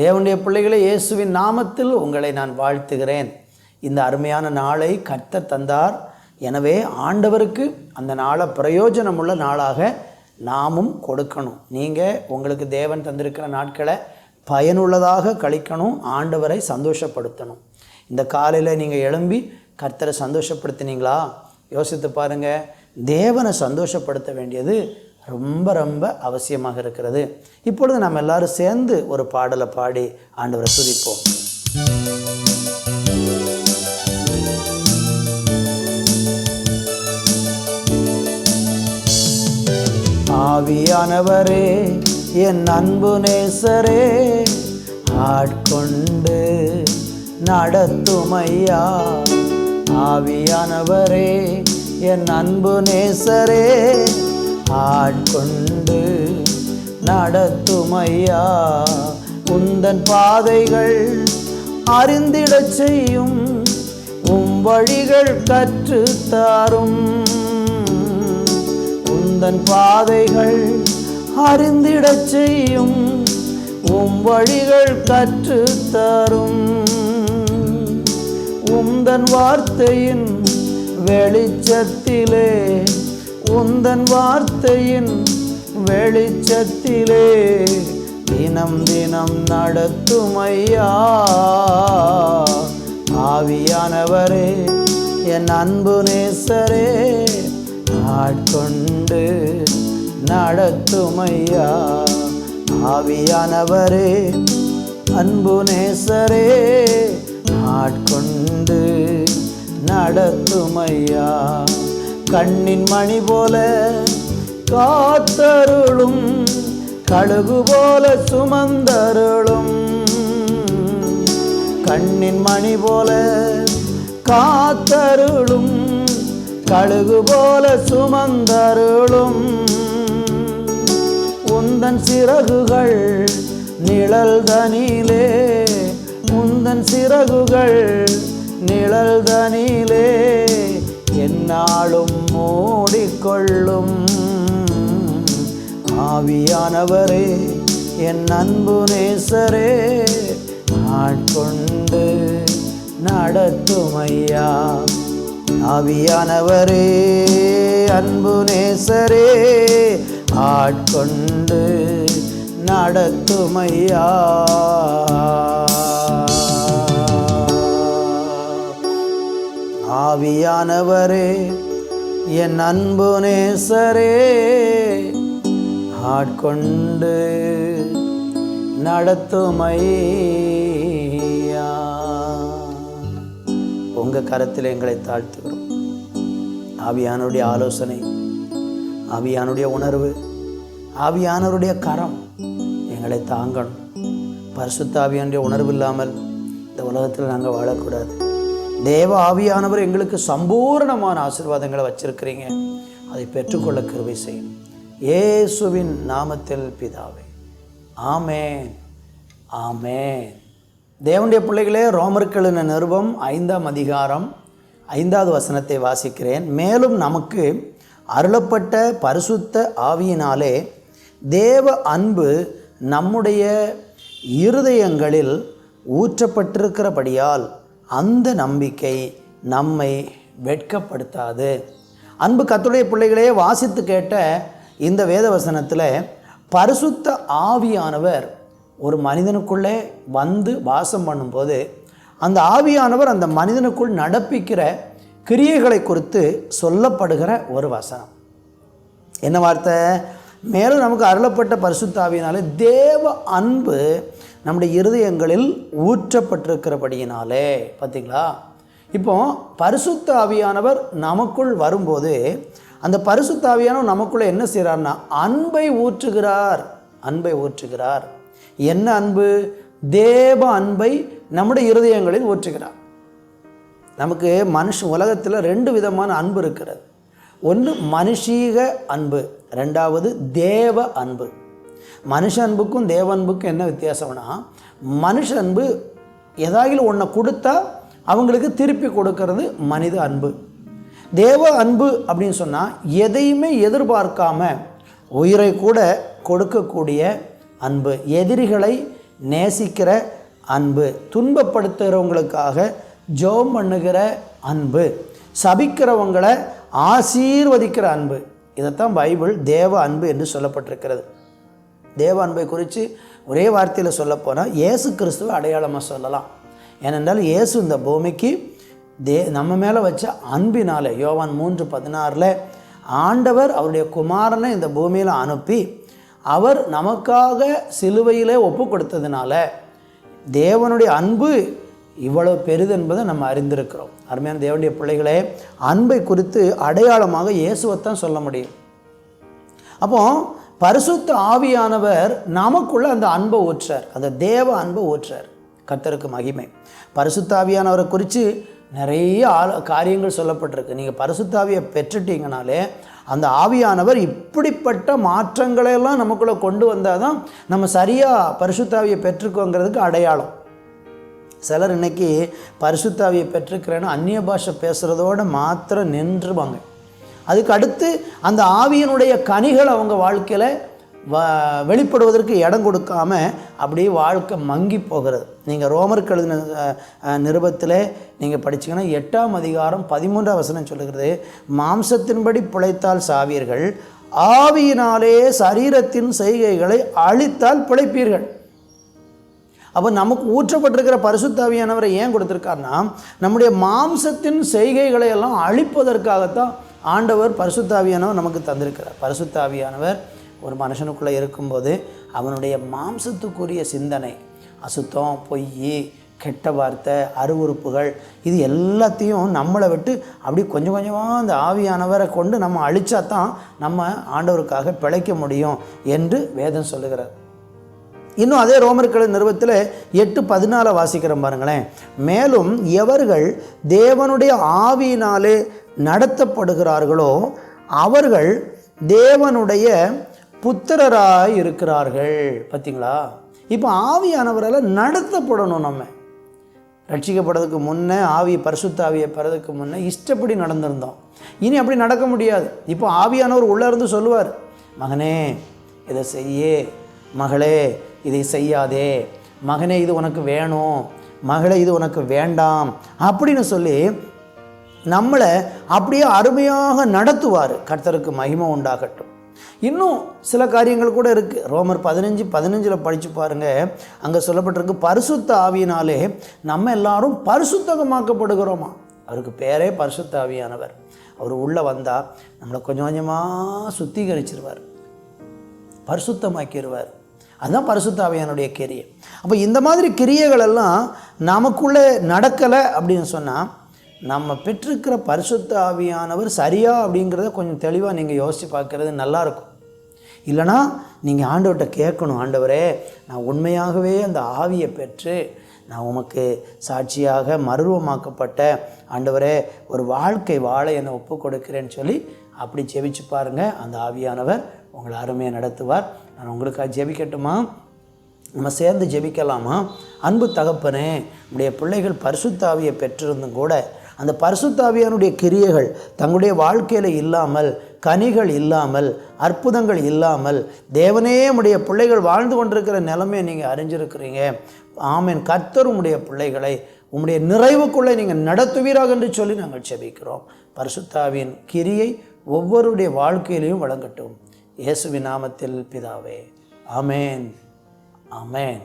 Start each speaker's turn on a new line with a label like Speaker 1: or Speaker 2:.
Speaker 1: தேவனுடைய பிள்ளைகளை இயேசுவின் நாமத்தில் உங்களை நான் வாழ்த்துகிறேன். இந்த அருமையான நாளை கர்த்தர் தந்தார். எனவே ஆண்டவருக்கு அந்த நாளை பிரயோஜனமுள்ள நாளாக நாமும் கொடுக்கணும். நீங்கள் உங்களுக்கு தேவன் தந்திருக்கிற நாட்களை பயனுள்ளதாக கழிக்கணும் ஆண்டவரை சந்தோஷப்படுத்தணும். இந்த காலையில் நீங்கள் எழும்பி கர்த்தரை சந்தோஷப்படுத்தினீங்களா? யோசித்து பாருங்கள் தேவனை சந்தோஷப்படுத்த வேண்டியது ரொம்ப ரொம்ப அவசியமாக இருக்கிறது. இப்பொழுது நம்ம எல்லாரும் சேர்ந்து ஒரு பாடலை பாடி ஆண்டவரை துதிப்போம். ஆவியானவரே என் அன்பு நேசரே ஆட்கொண்டு நடத்துமையா ஆவியானவரே என் அன்பு நேசரே ஆட்கொண்டு நடத்துமையா? உந்தன் பாதைகள் அறிந்திடச் செய்யும் உம் வழிகள் கற்று தாரும். உந்தன் பாதைகள் அறிந்திடச் செய்யும் உம் வழிகள் கற்று தரும். உந்தன் வார்த்தையின் வெளிச்சத்திலே உந்தன் வார்த்தையின் வெளிச்சத்திலே தினம் தினம் நடத்தும் ஐயா. ஆவியானவரே என் அன்பு நேசரே ஆட்கொண்டு நடத்துமையா ஆவியானவரே அன்பு நேசரே ஆட்கொண்டு நடத்துமையா? கண்ணின் மணி போல காத்தருளும் கழுகு போல சுமந்தருளும். கண்ணின் மணி போல காத்தருளும் கழுகு போல சுமந்தருளும். உந்தன் சிறகுகள் நிழல் தனிலே உந்தன் சிறகுகள் நிழல் தனிலே என்னாலும் மூடிக்கொள்ளும். ஆவியானவரே என் அன்பு நேசரே ஆட்கொண்டு நடத்துமையா? ஆவியானவரே அன்பு நேசரே ஆட்கொண்டு நடத்துமையா? ஆவியானவரே என் அன்பு நேசரே ஆட்கொண்டு நடத்துமையா. உங்கள் கரத்தில் எங்களை தாழ்த்துகிறோம். ஆவியானுடைய ஆலோசனை ஆவியானுடைய உணர்வு ஆவியானவருடைய கரம் எங்களை தாங்கணும். பரிசுத்த ஆவியானுடைய உணர்வு இல்லாமல் இந்த உலகத்தில் நாங்கள் வாழக்கூடாது. தேவ ஆவியானவர் எங்களுக்கு சம்பூர்ணமான ஆசிர்வாதங்களை வச்சிருக்கிறீங்க. அதை பெற்றுக்கொள்ள கருவை செய்யும். இயேசுவின் நாமத்தில் பிதாவே. ஆமேன். ஆமேன். தேவனுடைய பிள்ளைகளே ரோமர்களின் நிருபம் ஐந்தாம் அதிகாரம் ஐந்தாவது வசனத்தை வாசிக்கிறேன். மேலும் நமக்கு அருளப்பட்ட பரிசுத்த ஆவியினாலே தேவ அன்பு நம்முடைய இருதயங்களில் ஊற்றப்பட்டிருக்கிறபடியால் அந்த நம்பிக்கை நம்மை வெட்கப்படுத்தாது. அன்பு கத்துடைய பிள்ளைகளே வாசித்து கேட்ட இந்த வேத வசனத்தில் பரிசுத்த ஆவியானவர் ஒரு மனிதனுக்குள்ளே வந்து வாசம் பண்ணும்போது அந்த ஆவியானவர் அந்த மனிதனுக்குள் நடப்பிக்கிற கிரியைகளை குறித்து சொல்லப்படுகிற ஒரு வசனம். என்ன வார்த்தை? மேலும் நமக்கு அருளப்பட்ட பரிசுத்தாவியினாலே தேவ அன்பு நம்முடைய இருதயங்களில் ஊற்றப்பட்டிருக்கிறபடியினாலே பார்த்தீங்களா இப்போ பரிசுத்த ஆவியானவர் நமக்குள் வரும்போது அந்த பரிசுத்த ஆவியானவர் நமக்குள்ளே என்ன செய்கிறார்னா அன்பை ஊற்றுகிறார் அன்பை ஊற்றுகிறார். என்ன அன்பு? தேவ அன்பை நம்முடைய இருதயங்களில் ஊற்றுகிறார். நமக்கு மனுஷ உலகத்தில் ரெண்டு விதமான அன்பு இருக்கிறது. ஒன்று மனுஷீக அன்பு ரெண்டாவது தேவ அன்பு. மனுஷ அன்புக்கும் தேவ அன்புக்கும் என்ன வித்தியாசம்னா மனுஷ அன்பு ஏதாகிலும் ஒன்றை கொடுத்தா அவங்களுக்கு திருப்பி கொடுக்கறது மனித அன்பு. தேவ அன்பு அப்படின்னு சொன்னால் எதையுமே எதிர்பார்க்காம உயிரை கூட கொடுக்கக்கூடிய அன்பு எதிரிகளை நேசிக்கிற அன்பு துன்பப்படுத்துகிறவங்களுக்காக ஜோம் பண்ணுகிற அன்பு சபிக்கிறவங்களை ஆசீர்வதிக்கிற அன்பு. இதைத்தான் பைபிள் தேவ அன்பு என்று சொல்லப்பட்டிருக்கிறது. தேவ அன்பை குறித்து ஒரே வார்த்தையில் சொல்லப்போனால் இயேசு கிறிஸ்துவை அடையாளமாக சொல்லலாம். ஏனென்றால் இயேசு இந்த பூமிக்கு தே நம்ம மேலே வச்ச அன்பினால் யோவான் மூன்று பதினாறில் ஆண்டவர் அவருடைய குமாரனை இந்த பூமியில் அனுப்பி அவர் நமக்காக சிலுவையிலே ஒப்பு கொடுத்ததுனால தேவனுடைய அன்பு இவ்வளோ பெரிது என்பதை நம்ம அறிந்திருக்கிறோம். அருமையான தேவனுடைய பிள்ளைகளே அன்பை குறித்து அடையாளமாக இயேசுவைத்தான் சொல்ல முடியும். அப்போது பரிசுத்த ஆவியானவர் நமக்குள்ள அந்த அன்பை ஊற்றார் அந்த தேவ அன்பை ஊற்றார் கர்த்தருக்கு மகிமை. பரிசுத்தாவியானவரை குறித்து நிறைய ஆல காரியங்கள் சொல்லப்பட்டிருக்கு. நீங்கள் பரிசுத்தாவியை பெற்றுட்டீங்கனாலே அந்த ஆவியானவர் இப்படிப்பட்ட மாற்றங்களை எல்லாம் நமக்குள்ளே கொண்டு வந்தால் தான் நம்ம சரியாக பரிசுத்தாவியை பெற்றுக்கோங்கிறதுக்கு அடையாளம். சிலர் இன்னைக்கு பரிசுத்தாவியை பெற்றுக்கிறேன்னு அந்நிய பாஷை பேசுகிறதோட மாத்திரம் நின்றுவாங்க. அதுக்கு அடுத்து அந்த ஆவியினுடைய கனிகள் அவங்க வாழ்க்கையில் வ வெளிப்படுவதற்கு இடம் கொடுக்காம அப்படியே வாழ்க்கை மங்கி போகிறது. நீங்கள் ரோமருக்கு எழுதின நிருபத்தில் நீங்கள் படிச்சிங்கன்னா எட்டாம் அதிகாரம் பதிமூன்றாம் வசனம் சொல்லுகிறது மாம்சத்தின்படி பிழைத்தால் சாவீர்கள் ஆவியினாலே சரீரத்தின் செய்கைகளை அழித்தால் பிழைப்பீர்கள். அப்போ நமக்கு ஊற்றப்பட்டிருக்கிற பரிசுத்தாவியானவரை ஏன் கொடுத்துருக்காருன்னா நம்முடைய மாம்சத்தின் செய்கைகளை எல்லாம் அழிப்பதற்காகத்தான் ஆண்டவர் பரிசுத்தாவியானவர் நமக்கு தந்திருக்கிறார். பரிசுத்தாவியானவர் ஒரு மனுஷனுக்குள்ளே இருக்கும்போது அவனுடைய மாம்சத்துக்குரிய சிந்தனை அசுத்தம் பொய் கெட்ட வார்த்தை அருவறுப்புகள் இது எல்லாத்தையும் நம்மளை விட்டு அப்படி கொஞ்சம் கொஞ்சமாக அந்த ஆவியானவரை கொண்டு நம்ம அழிச்சா தான் நம்ம ஆண்டவருக்காக பிழைக்க முடியும் என்று வேதம் சொல்லுகிறார். இன்னும் அதே ரோமர்கள் நிறுவத்தில் எட்டு பதினாலை வாசிக்கிறோம் பாருங்களேன். மேலும் எவர்கள் தேவனுடைய ஆவியினாலே நடத்தப்படுகிறார்களோ அவர்கள் தேவனுடைய புத்திரராய் இருக்கிறார்கள். பார்த்தீங்களா இப்போ ஆவியானவரால் நடத்தப்படணும் நம்ம. ரட்சிக்கப்படுறதுக்கு முன்னே ஆவி பரிசுத்த ஆவியை பெறதுக்கு முன்னே இஷ்டப்படி நடந்திருந்தோம். இனி அப்படி நடக்க முடியாது. இப்போ ஆவியானவர் உள்ளே இருந்து சொல்லுவார் மகனே இதை செய்யே. மகளே இதை செய்யாதே. மகனே இது உனக்கு வேணும். மகளே இது உனக்கு வேண்டாம். அப்படின்னு சொல்லி நம்மளை அப்படியே அருமையாக நடத்துவார். கர்த்தருக்கு மகிமை உண்டாகட்டும். இன்னும் சில காரியங்கள் கூட இருக்குது ரோமர் பதினஞ்சு பதினஞ்சில் படித்து பாருங்கள் அங்கே சொல்லப்பட்டிருக்கு பரிசுத்த ஆவியினாலே நம்ம எல்லாரும் பரிசுத்தகமாக்கப்படுகிறோமா? அவருக்கு பேரே பரிசுத்த ஆவியானவர். அவர் உள்ளே வந்தால் நம்மளை கொஞ்சம் கொஞ்சமாக சுத்திகரிச்சிருவார். பரிசுத்தமாக்கிடுவார் அதுதான் பரிசுத்தாவியானுடைய கிரியை. அப்போ இந்த மாதிரி கிரியைகள் எல்லாம் நமக்குள்ளே நடக்கலை அப்படின்னு சொன்னால் நம்ம பெற்றிருக்கிற பரிசுத்த ஆவியானவர் சரியா அப்படிங்கிறத கொஞ்சம் தெளிவாக நீங்கள் யோசித்து பார்க்குறது நல்லாயிருக்கும் இல்லைனா நீங்கள் ஆண்டவர்கிட்ட கேட்கணும் ஆண்டவரே நான் உண்மையாகவே அந்த ஆவியை பெற்று நான் உமக்கு சாட்சியாக மருவமாக்கப்பட்ட ஆண்டவரே ஒரு வாழ்க்கை வாழ என்னை ஒப்பு கொடுக்கிறேன்னு சொல்லி அப்படி ஜெபிச்சு பாருங்கள் அந்த ஆவியானவர் உங்களை அருமையாக நடத்துவார். நான் உங்களுக்காக ஜெபிக்கட்டுமா? நம்ம சேர்ந்து ஜெபிக்கலாமா? அன்பு தகப்பனே உடைய பிள்ளைகள் பரிசுத்தாவியை பெற்றிருந்தும் கூட அந்த பரிசுத்தாவியானுடைய கிரியைகள் தங்களுடைய வாழ்க்கையில் இல்லாமல் கனிகள் இல்லாமல் அற்புதங்கள் இல்லாமல் தேவனே உடைய பிள்ளைகள் வாழ்ந்து கொண்டிருக்கிற நிலைமையை நீங்கள் அறிஞ்சிருக்கிறீங்க. ஆமேன். கர்த்தர் உடைய பிள்ளைகளை உம்முடைய நிறைவுக்குள்ளே நீங்கள் நடத்துவீராக என்று சொல்லி நாங்கள் செபிக்கிறோம் பரிசுத்தாவின் கிரியை ஒவ்வொருடைய வாழ்க்கையிலையும் வழங்கட்டும். இயேசுவின் நாமத்தில் பிதாவே. ஆமேன். அமேன்